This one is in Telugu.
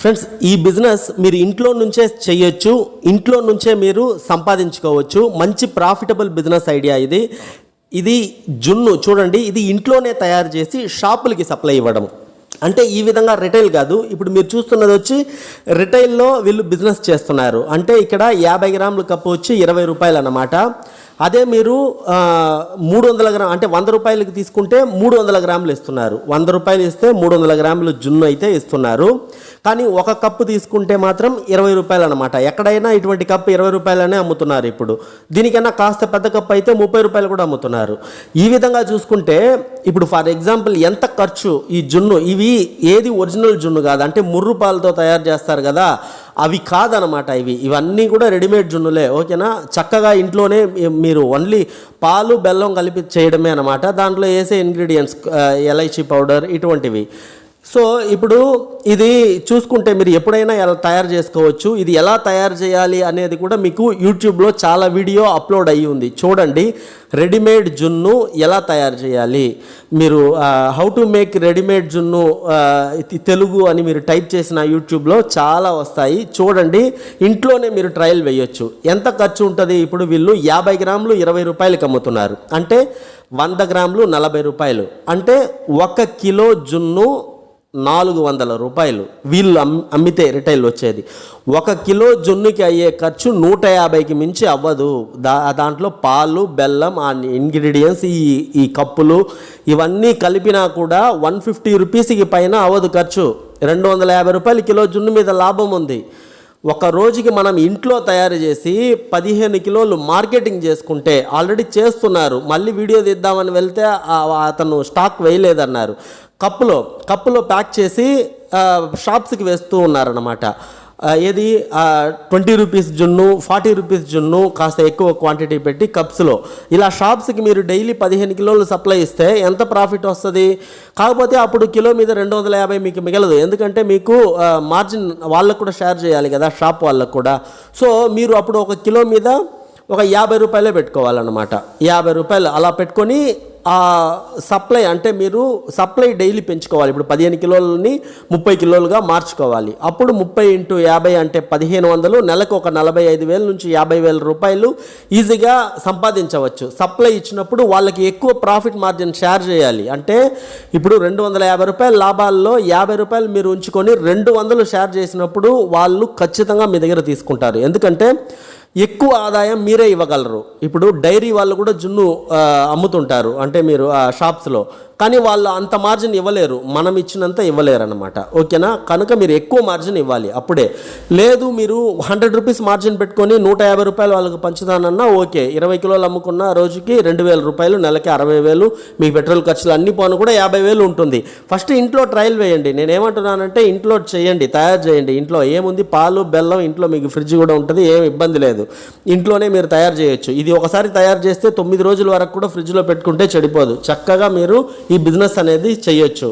ఫ్రెండ్స్ ఈ బిజినెస్ మీరు ఇంట్లో నుంచే చేయొచ్చు ఇంట్లో నుంచే మీరు సంపాదించుకోవచ్చు. మంచి ప్రాఫిటబుల్ బిజినెస్ ఐడియా ఇది. ఇది జున్ను చూడండి ఇది ఇంట్లోనే తయారు చేసి షాపులకి సప్లై ఇవ్వడం. అంటే ఈ విధంగా రిటైల్ కాదు ఇప్పుడు మీరు చూస్తున్నది వచ్చి రిటైల్లో వీళ్ళు బిజినెస్ చేస్తున్నారు. అంటే ఇక్కడ యాభై గ్రాముల కప్పు వచ్చి ఇరవై రూపాయలు అన్నమాట అదే మీరు మూడు వందల గ్రామ్ అంటే వంద రూపాయలకి తీసుకుంటే మూడు వందల గ్రాములు ఇస్తున్నారు. వంద రూపాయలు ఇస్తే మూడు వందల గ్రాములు జున్ను అయితే ఇస్తున్నారు. కానీ ఒక కప్పు తీసుకుంటే మాత్రం ఇరవై రూపాయలు అనమాట ఎక్కడైనా ఇటువంటి కప్పు ఇరవై రూపాయలనే అమ్ముతున్నారు ఇప్పుడు. దీనికన్నా కాస్త పెద్ద కప్పు అయితే ముప్పై రూపాయలు కూడా అమ్ముతున్నారు. ఈ విధంగా చూసుకుంటే ఇప్పుడు ఫర్ ఎగ్జాంపుల్ ఎంత ఖర్చు ఈ జున్ను? ఇవి ఏది ఒరిజినల్ జున్ను కాదు. అంటే ముర్రు పాలతో తయారు చేస్తారు కదా. అవి కాదనమాట ఇవి. ఇవన్నీ కూడా రెడీమేడ్ జున్నులే ఓకేనా? చక్కగా ఇంట్లోనే మీరు ఓన్లీ పాలు బెల్లం కలిపి చేయడమే అనమాట దాంట్లో వేసే ఇంగ్రీడియంట్స్ ఎలైచి పౌడర్ ఇటువంటివి. సో ఇప్పుడు ఇది చూసుకుంటే మీరు ఎప్పుడైనా ఎలా తయారు చేసుకోవచ్చు ఇది ఎలా తయారు చేయాలి అనేది కూడా మీకు యూట్యూబ్లో చాలా వీడియో అప్లోడ్ అయ్యి ఉంది. చూడండి రెడీమేడ్ జున్ను ఎలా తయారు చేయాలి? మీరు హౌ టు మేక్ రెడీమేడ్ జున్ను తెలుగు అని మీరు టైప్ చేసిన యూట్యూబ్లో చాలా వస్తాయి. చూడండి ఇంట్లోనే మీరు ట్రయల్ వేయొచ్చు. ఎంత ఖర్చు ఉంటుంది? ఇప్పుడు వీళ్ళు యాభై గ్రాములు ఇరవై రూపాయలకి అమ్ముతున్నారు. అంటే వంద గ్రాములు నలభై రూపాయలు. అంటే ఒక కిలో జున్ను నాలుగు వందల రూపాయలు వీళ్ళు అమ్మితే రిటైల్ వచ్చేది. ఒక కిలో జొన్నుకి అయ్యే ఖర్చు నూట యాభైకి మించి అవ్వదు. దా దాంట్లో పాలు బెల్లం ఆ ఇంగ్రీడియంట్స్ ఈ ఈ కప్పులు ఇవన్నీ కలిపినా కూడా వన్ ఫిఫ్టీ రూపీస్కి పైన అవ్వదు ఖర్చు. రెండు వందల యాభై రూపాయలు కిలో జున్ను మీద లాభం ఉంది. ఒక రోజుకి మనం ఇంట్లో తయారు చేసి పదిహేను కిలోలు మార్కెటింగ్ చేసుకుంటే ఆల్రెడీ చేస్తున్నారు. మళ్ళీ వీడియో తీద్దామని వెళ్తే అతను స్టాక్ వేయలేదన్నారు. కప్పులో కప్పులో ప్యాక్ చేసి షాప్స్కి వేస్తూ ఉన్నారన్నమాట. ఏది? ట్వంటీ రూపీస్ జున్ను ఫార్టీ రూపీస్ జున్ను కాస్త ఎక్కువ క్వాంటిటీ పెట్టి కప్స్లో. ఇలా షాప్స్కి మీరు డైలీ పదిహేను కిలోలు సప్లై ఇస్తే ఎంత ప్రాఫిట్ వస్తుంది? కాకపోతే అప్పుడు కిలో మీద రెండు వందల యాభై మీకు మిగలదు. ఎందుకంటే మీకు మార్జిన్ వాళ్ళకు కూడా షేర్ చేయాలి కదా షాప్ వాళ్ళకు కూడా. సో మీరు అప్పుడు ఒక కిలో మీద ఒక యాభై రూపాయలే పెట్టుకోవాలన్నమాట. యాభై రూపాయలు అలా పెట్టుకొని ఆ సప్లై అంటే మీరు సప్లై డైలీ పెంచుకోవాలి. ఇప్పుడు పదిహేను కిలోలని ముప్పై కిలోలుగా మార్చుకోవాలి. అప్పుడు ముప్పై ఇంటూ యాభై అంటే పదిహేను వందలు నెలకు ఒక నలభై ఐదు వేల నుంచి యాభై వేల రూపాయలు ఈజీగా సంపాదించవచ్చు. సప్లై ఇచ్చినప్పుడు వాళ్ళకి ఎక్కువ ప్రాఫిట్ మార్జిన్ షేర్ చేయాలి. అంటే ఇప్పుడు రెండు వందల యాభై రూపాయల లాభాల్లో యాభై రూపాయలు మీరు ఉంచుకొని రెండు వందలు షేర్ చేసినప్పుడు వాళ్ళు ఖచ్చితంగా మీ దగ్గర తీసుకుంటారు. ఎందుకంటే ఎక్కువ ఆదాయం మీరే ఇవ్వగలరు. ఇప్పుడు డైరీ వాళ్ళు కూడా జున్ను అమ్ముతుంటారు. అంటే మీరు ఆ షాప్స్లో. కానీ వాళ్ళు అంత మార్జిన్ ఇవ్వలేరు. మనం ఇచ్చినంత ఇవ్వలేరు అనమాట ఓకేనా? కనుక మీరు ఎక్కువ మార్జిన్ ఇవ్వాలి. అప్పుడే. లేదు మీరు హండ్రెడ్ రూపీస్ మార్జిన్ పెట్టుకొని నూట యాభై రూపాయలు వాళ్ళకి పంచుతానన్నా ఓకే. ఇరవై కిలోలు అమ్ముకున్న రోజుకి రెండు వేల రూపాయలు నెలకి అరవై వేలు మీ పెట్రోల్ ఖర్చులు అన్ని పోను కూడా యాభై వేలు ఉంటుంది. ఫస్ట్ ఇంట్లో ట్రయల్ వేయండి. నేను ఏమంటున్నానంటే ఇంట్లో చేయండి తయారు చేయండి. ఇంట్లో ఏముంది? పాలు బెల్లం ఇంట్లో మీకు ఫ్రిడ్జ్ కూడా ఉంటుంది ఏం ఇబ్బంది లేదు. ఇంట్లోనే మీరు తయారు చేయొచ్చు. ఇది ఒకసారి తయారు చేస్తే తొమ్మిది రోజుల వరకు కూడా ఫ్రిడ్జ్లో పెట్టుకుంటే చెడిపోదు. చక్కగా మీరు ఈ బిజినెస్ అనేది చేయొచ్చు.